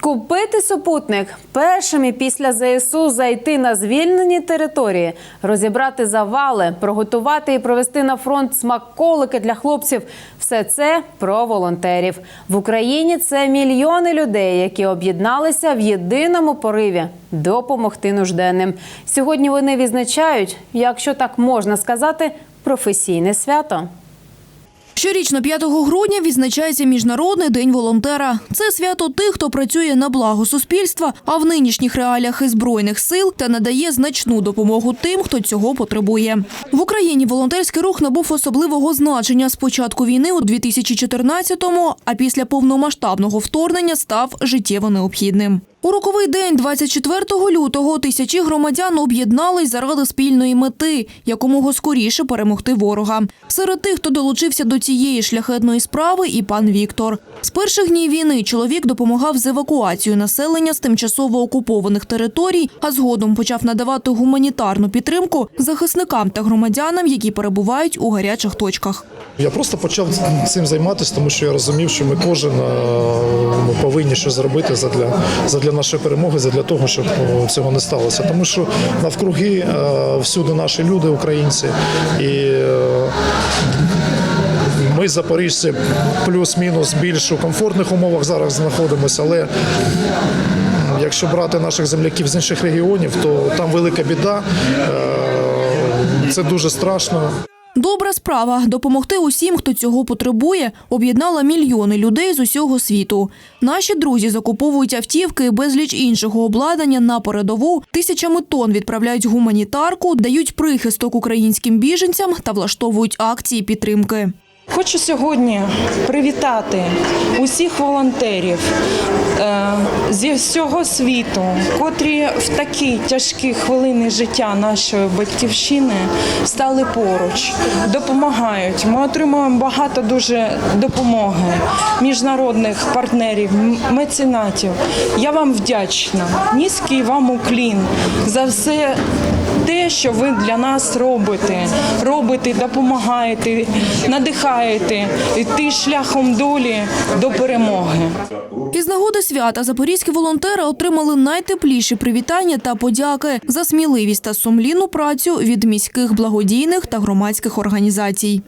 Купити супутник першими після ЗСУ зайти на звільнені території, розібрати завали, приготувати і провести на фронт смаколики для хлопців. Все це про волонтерів в Україні. Це мільйони людей, які об'єдналися в єдиному пориві допомогти нужденним. Сьогодні вони відзначають, якщо так можна сказати, професійне свято. Щорічно 5 грудня відзначається Міжнародний день волонтера. Це свято тих, хто працює на благо суспільства, а в нинішніх реаліях і збройних сил та надає значну допомогу тим, хто цього потребує. В Україні волонтерський рух набув особливого значення з початку війни у 2014-му, а після повномасштабного вторгнення став життєво необхідним. У роковий день, 24 лютого, тисячі громадян об'єднались заради спільної мети якомога скоріше перемогти ворога. Серед тих, хто долучився до цієї шляхетної справи, і пан Віктор. З перших днів війни чоловік допомагав з евакуацією населення з тимчасово окупованих територій, а згодом почав надавати гуманітарну підтримку захисникам та громадянам, які перебувають у гарячих точках. Я просто почав цим займатися, тому що я розумів, що ми кожен е, ну, повинні щось зробити задля, задля нашої перемоги, задля того, щоб е, цього не сталося. Тому що навкруги е, всюди наші люди, українці, і е, ми, запоріжці, плюс-мінус більш у комфортних умовах зараз знаходимося, але якщо брати наших земляків з інших регіонів, то там велика біда. Це дуже страшно. Добра справа допомогти усім, хто цього потребує, об'єднала мільйони людей з усього світу. Наші друзі закуповують автівки і безліч іншого обладнання на передову, тисячами тонн відправляють гуманітарку, дають прихисток українським біженцям та влаштовують акції підтримки. Хочу сьогодні привітати усіх волонтерів е, зі всього світу, котрі в такі тяжкі хвилини життя нашої батьківщини стали поруч, допомагають. Ми отримуємо багато дуже допомоги міжнародних партнерів, меценатів. Я вам вдячна. Низький вам уклін за все те, що ви для нас робите. Робите, допомагаєте, надихаєте йти шляхом долі до перемоги. Із нагоди свята запорізькі волонтери отримали найтепліші привітання та подяки за сміливість та сумлінну працю від міських благодійних та громадських організацій.